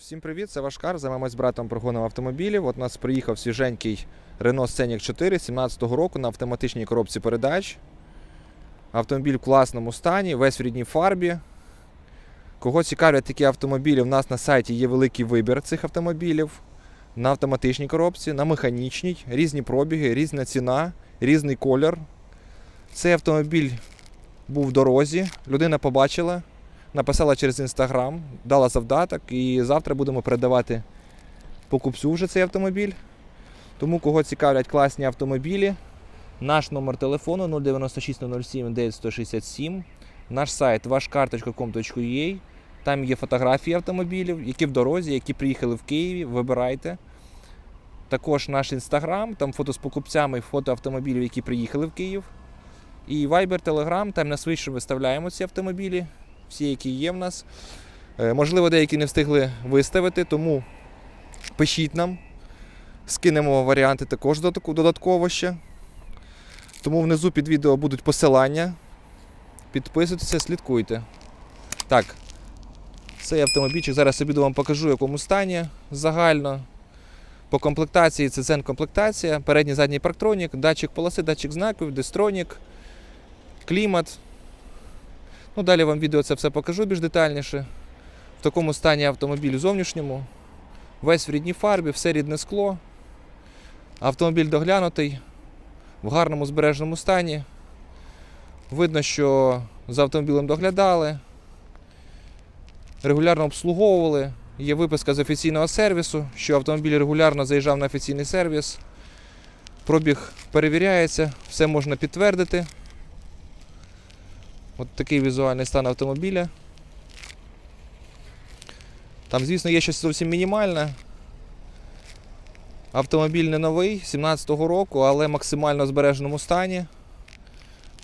Всім привіт, це Вашкар. Займаємось братом прогоном автомобілів. От у нас приїхав свіженький Renault Scenic 4 17-го року на автоматичній коробці передач. Автомобіль в класному стані, весь в рідній фарбі. Кого цікавлять такі автомобілі, в нас на сайті є великий вибір цих автомобілів. На автоматичній коробці, на механічній, різні пробіги, різна ціна, різний колір. Цей автомобіль був в дорозі, людина побачила, написала через інстаграм, дала завдаток, і завтра будемо передавати покупцю вже цей автомобіль. Тому, кого цікавлять класні автомобілі, наш номер телефону 096 07 9167, наш сайт вашкар.com.ua. Там є фотографії автомобілів, які в дорозі, які приїхали в Києві. Вибирайте. Також наш інстаграм, там фото з покупцями, фото автомобілів, які приїхали в Київ. І Viber, Telegram, там на швидше виставляємо ці автомобілі, всі, які є в нас. Е, Можливо, деякі не встигли виставити, тому пишіть нам, скинемо варіанти також додатково ще. Тому внизу під відео будуть посилання. Підписуйтеся, слідкуйте. Так, цей автомобільчик зараз обіду вам покажу, в якому стані загально. По комплектації це цен комплектація, передній задній парктронік, датчик полоси, датчик знаків, дистронік, клімат. Ну, далі вам відео це все покажу більш детальніше. В такому стані автомобіль зовнішньому. Весь в рідній фарбі, все рідне скло. Автомобіль доглянутий, в гарному збереженому стані. Видно, що за автомобілем доглядали, регулярно обслуговували. Є виписка з офіційного сервісу, що автомобіль регулярно заїжджав на офіційний сервіс. Пробіг перевіряється, все можна підтвердити. От такий візуальний стан автомобіля. Там, звісно, є щось зовсім мінімальне. Автомобіль не новий, 17-го року, але максимально в збереженому стані.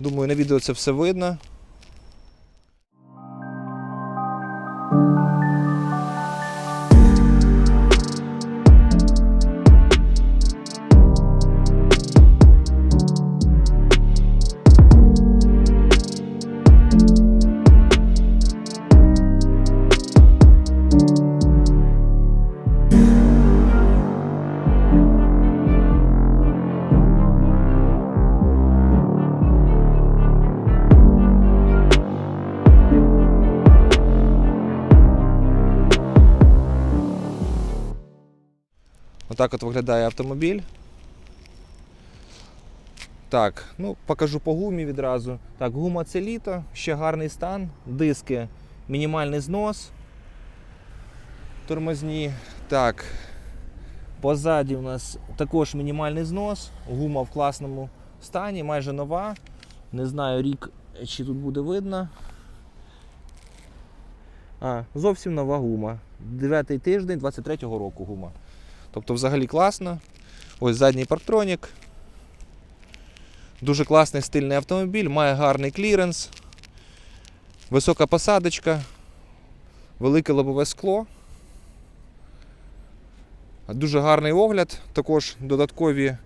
Думаю, на відео це все видно. Отак от виглядає автомобіль. Так, ну покажу по гумі відразу. Так, гума це літо, ще гарний стан, диски, мінімальний знос. Тормозні. Так. Позаді у нас також мінімальний знос, гума в класному стані, майже нова. Не знаю рік, чи тут буде видно. А, зовсім нова гума. Дев'ятий тиждень 23-го року гума. Тобто взагалі класно. Ось задній парктронік. Дуже класний стильний автомобіль, має гарний кліренс, висока посадочка, велике лобове скло. Дуже гарний огляд. Також додаткові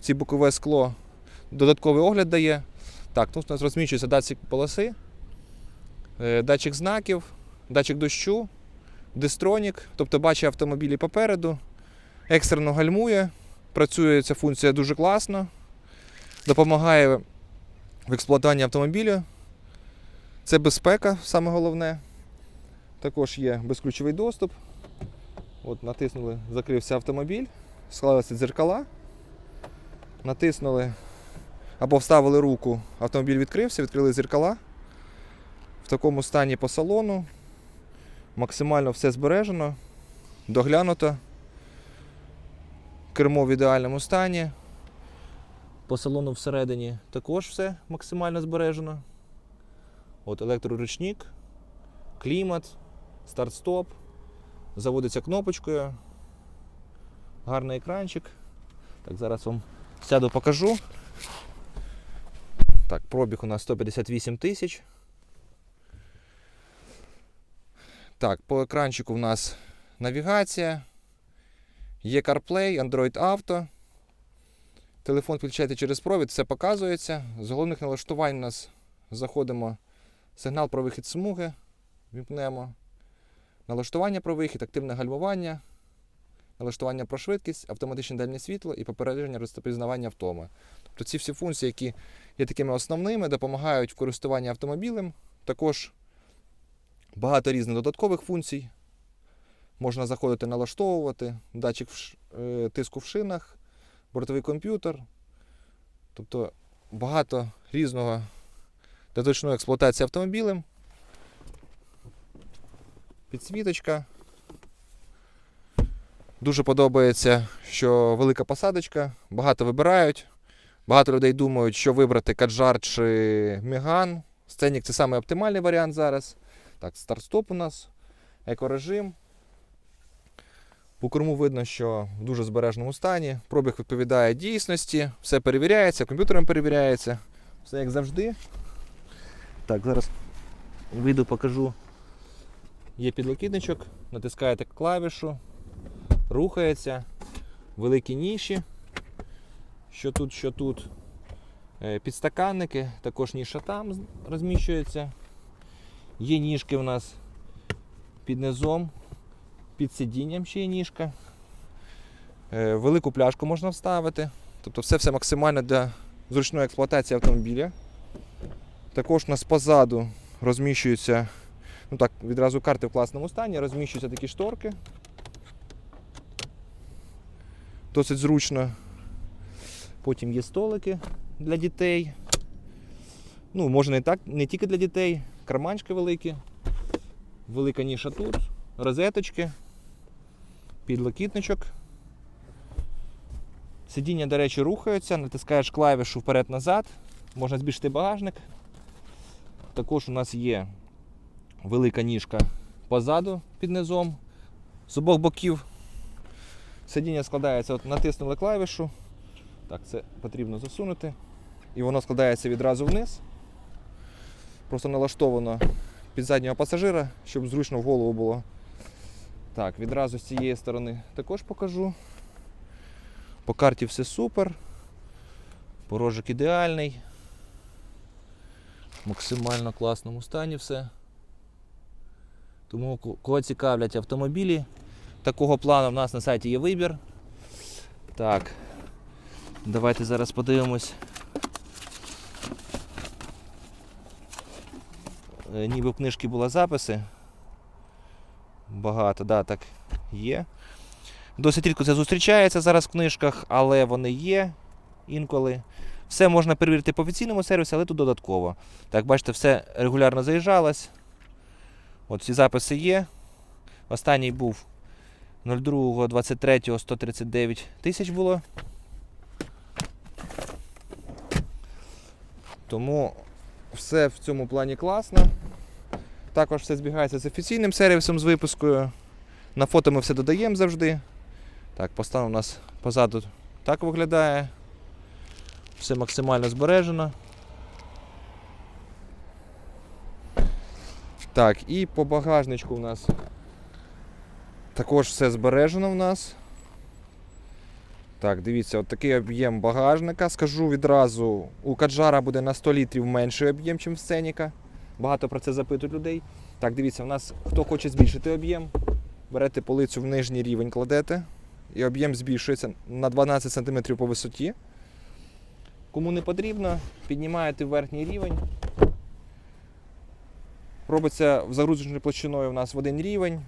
ці бокове скло, додатковий огляд дає. Так, тут у нас розміщується датчик полоси, е, датчик знаків, датчик дощу, дистронік, тобто бачить автомобілі попереду екстрено гальмує. Працює ця функція дуже класно, допомагає в експлуатуванні автомобіля. Це безпека, саме головне. Також є безключовий доступ. От Натиснули, закрився автомобіль, склалися дзеркала, натиснули або вставили руку, автомобіль відкрився, відкрили дзеркала. В такому стані по салону. Максимально все збережено, доглянуто кермо в ідеальному стані. По салону всередині також все максимально збережено. От електроручник, клімат, старт-стоп. Заводиться кнопочкою. Гарний екранчик. Так, зараз вам сяду покажу. Так, пробіг у нас 158 тисяч. Так, по екранчику у нас навігація. Є CarPlay, Android Auto. Телефон включаєте через провід, все показується. З головних налаштувань у нас заходимо сигнал про вихід смуги. Вімкнемо. налаштування про вихід, активне гальмування, налаштування про швидкість, автоматичне дальнє світло і попередження розпізнавання втоми. Тобто ці всі функції, які є такими основними, допомагають в користуванні автомобілем. Також багато різних додаткових функцій. Можна заходити, налаштовувати, датчик в е, тиску в шинах, бортовий комп'ютер. Тобто багато різного для точної експлуатації автомобілем. Підсвіточка. Дуже подобається, що велика посадочка, багато вибирають. Багато людей думають, що вибрати каджар чи Меган. Сценік це саме оптимальний варіант зараз. Так, старт-стоп у нас, екорежим. По корму видно, що в дуже збережному стані. Пробіг відповідає дійсності, все перевіряється, комп'ютером перевіряється. Все як завжди. Так, зараз вийду, покажу. Є підлокітничок, натискаєте клавішу, рухається, великі ніші. Що тут, що тут. Е, Підстаканники, також ніша там розміщується. Є ніжки у нас під низом, під сидінням ще є ніжка. Е, Велику пляшку можна вставити. Тобто все все максимально для зручної експлуатації автомобіля. Також у нас позаду розміщуються, ну так, відразу карти в класному стані, розміщуються такі шторки. Досить зручно. Потім є столики для дітей. Ну, може не, так, не тільки для дітей, карманчики великі, велика ніша тут, розеточки, підлокітничок. Сидіння, до речі, рухаються, натискаєш клавішу вперед-назад, можна збільшити багажник. Також у нас є велика ніжка позаду під низом, з обох боків. Сидіння складається, от натиснули клавішу. Так, це потрібно засунути. І воно складається відразу вниз. Просто налаштовано під заднього пасажира, щоб зручно в голову було. Так, відразу з цієї сторони також покажу. По карті все супер. Порожик ідеальний. В максимально класному стані все. Тому кого цікавлять автомобілі такого плану, в нас на сайті є вибір. Так. Давайте зараз подивимось. Е, Ніби в книжці були записи. Багато, да, так є. Досить рідко це зустрічається зараз в книжках, але вони є інколи. Все можна перевірити по офіційному сервісі, але тут додатково. Так, бачите, все регулярно заїжджалось. От ці записи є. Останній був 02.23 139 тисяч було. Тому все в цьому плані класно. Також все збігається з офіційним сервісом з випускою. На фото ми все додаємо завжди. Так, постав у нас позаду так виглядає. Все максимально збережено. Так, і по багажничку у нас також все збережено в нас. Так, дивіться, от такий об'єм багажника. Скажу відразу, у Каджара буде на 100 літрів менший об'єм, ніж в Сценіка. Багато про це запитують людей. Так, дивіться, у нас хто хоче збільшити об'єм, берете полицю в нижній рівень, кладете, і об'єм збільшується на 12 см по висоті. Кому не потрібно, піднімаєте в верхній рівень. Робиться в загрузочною площиною у нас в один рівень.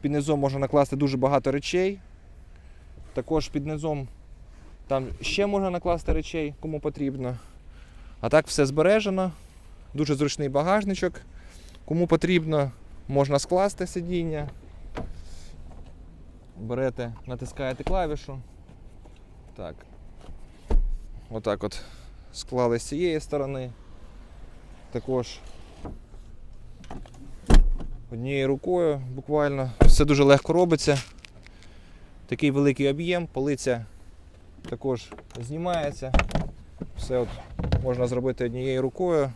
Під низом можна накласти дуже багато речей. Також під низом там ще можна накласти речей, кому потрібно. А так все збережено. Дуже зручний багажничок. Кому потрібно, можна скласти сидіння. Берете, натискаєте клавішу. Так. Отак от склали з цієї сторони. Також однією рукою буквально. Все дуже легко робиться. Такий великий об'єм, полиця також знімається. Все от можна зробити однією рукою.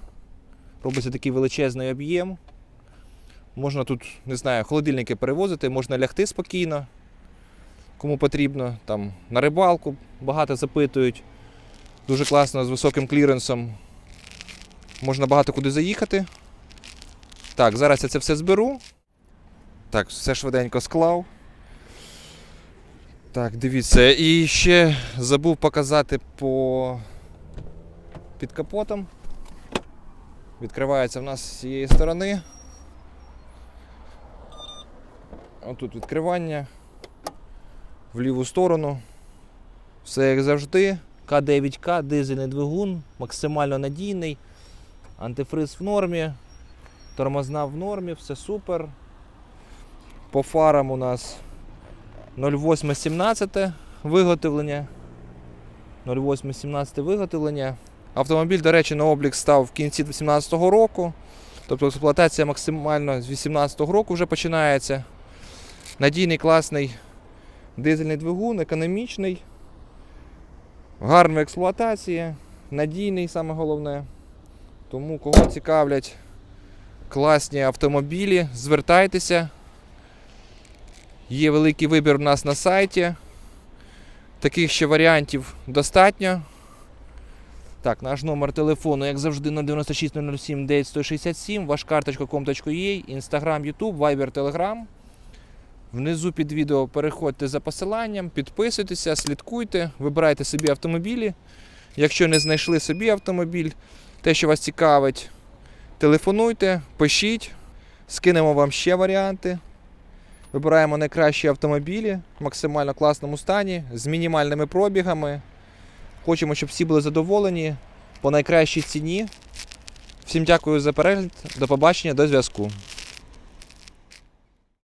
Робиться такий величезний об'єм. Можна тут, не знаю, холодильники перевозити, можна лягти спокійно, кому потрібно. Там на рибалку багато запитують. Дуже класно з високим кліренсом. Можна багато куди заїхати. Так, зараз я це все зберу. Так, все швиденько склав. Так, дивіться. І ще забув показати по під капотом. Відкривається в нас з цієї сторони. Отут відкривання. В ліву сторону. Все як завжди. К9К, дизельний двигун, максимально надійний. Антифриз в нормі. Тормозна в нормі, все супер. По фарам у нас 0817 виготовлення. 0817 виготовлення. Автомобіль, до речі, на облік став в кінці 2018 року. Тобто експлуатація максимально з 2018 року вже починається. Надійний, класний дизельний двигун, економічний, гарна в експлуатації, надійний, саме головне. Тому кого цікавлять класні автомобілі, звертайтеся. Є великий вибір у нас на сайті. Таких ще варіантів достатньо. Так, наш номер телефону, як завжди, 096 007 9167, ваш карточка.com.ua, Instagram, YouTube, Viber, Telegram. Внизу під відео переходьте за посиланням, підписуйтеся, слідкуйте, вибирайте собі автомобілі. Якщо не знайшли собі автомобіль, те, що вас цікавить, телефонуйте, пишіть, скинемо вам ще варіанти. Вибираємо найкращі автомобілі в максимально класному стані, з мінімальними пробігами. Хочемо, щоб всі були задоволені по найкращій ціні. Всім дякую за перегляд. До побачення, до зв'язку.